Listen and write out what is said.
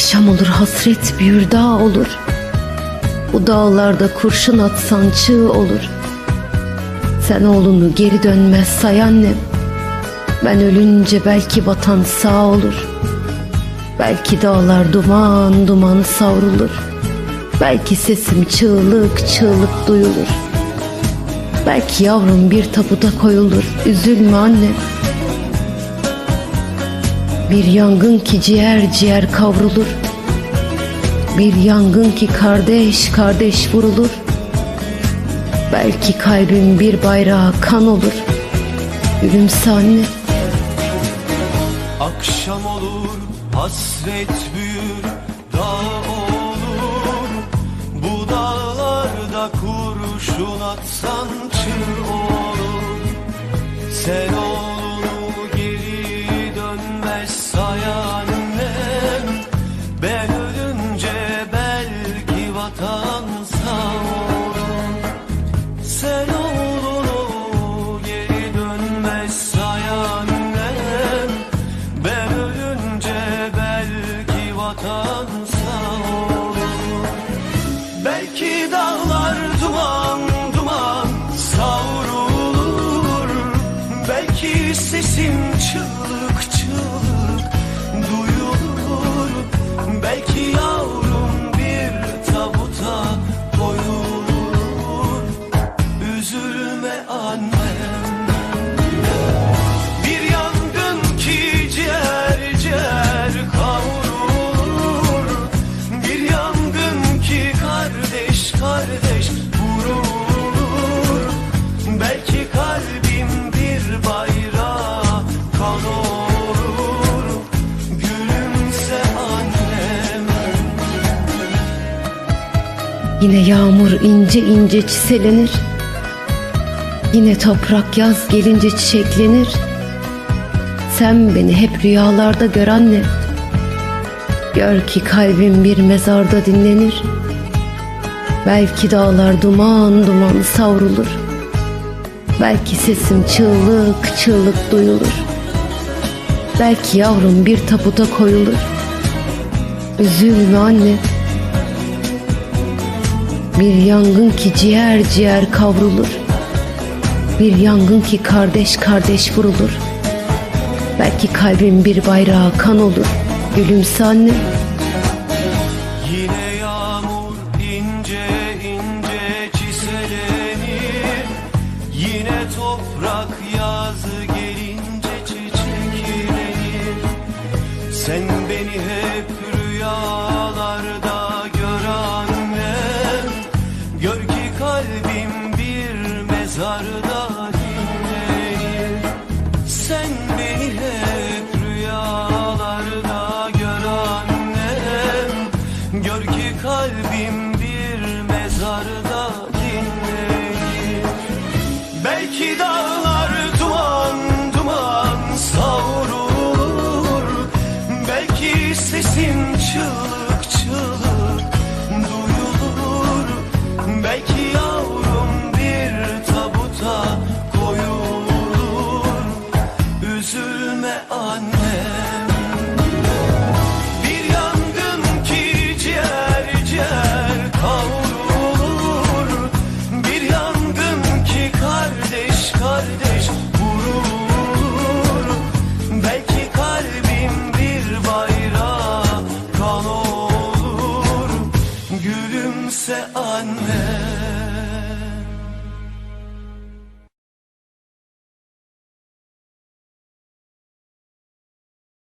Akşam olur hasret büyür dağ olur. Bu dağlarda kurşun atsan çığ olur. Sen oğlunu geri dönmez say annem. Ben ölünce belki vatan sağ olur. Belki dağlar duman duman savrulur. Belki sesim çığlık çığlık duyulur. Belki yavrum bir tabuda koyulur. Üzülme annem. Bir yangın ki ciğer ciğer kavrulur. Bir yangın ki kardeş kardeş vurulur. Belki kalbim bir bayrağa kan olur. Gülümse anne. Akşam olur hasret büyür dağ olur Bu dağlarda kurşun atsan çığ olur Sen oğlunu belki bir yangın ki ciğer ciğer kavrulur. Bir yangın ki kardeş kardeş vurulur. Belki kalbim bir bayrağa kan Gülümse annem. Yine yağmur ince ince çiselenir. Yine toprak yaz gelince çiçeklenir. Sen beni hep rüyalarda gör anne. Gör ki kalbim bir mezarda dinlenir. Belki dağlar duman duman savrulur. Belki sesim çığlık çığlık duyulur. Belki yavrum bir tabuta koyulur. Üzülme anne. Bir yangın ki ciğer ciğer kavrulur. Bir yangın ki kardeş kardeş vurulur. Belki kalbim bir bayrağa kan olur. Gülümse anne. Yine yağmur ince ince çiselenir Yine toprak yazı gelince çiçeklenir Sen beni hep rüyalarda gör annem Gör ki kalbim bir mezarda Belki sesin Amen.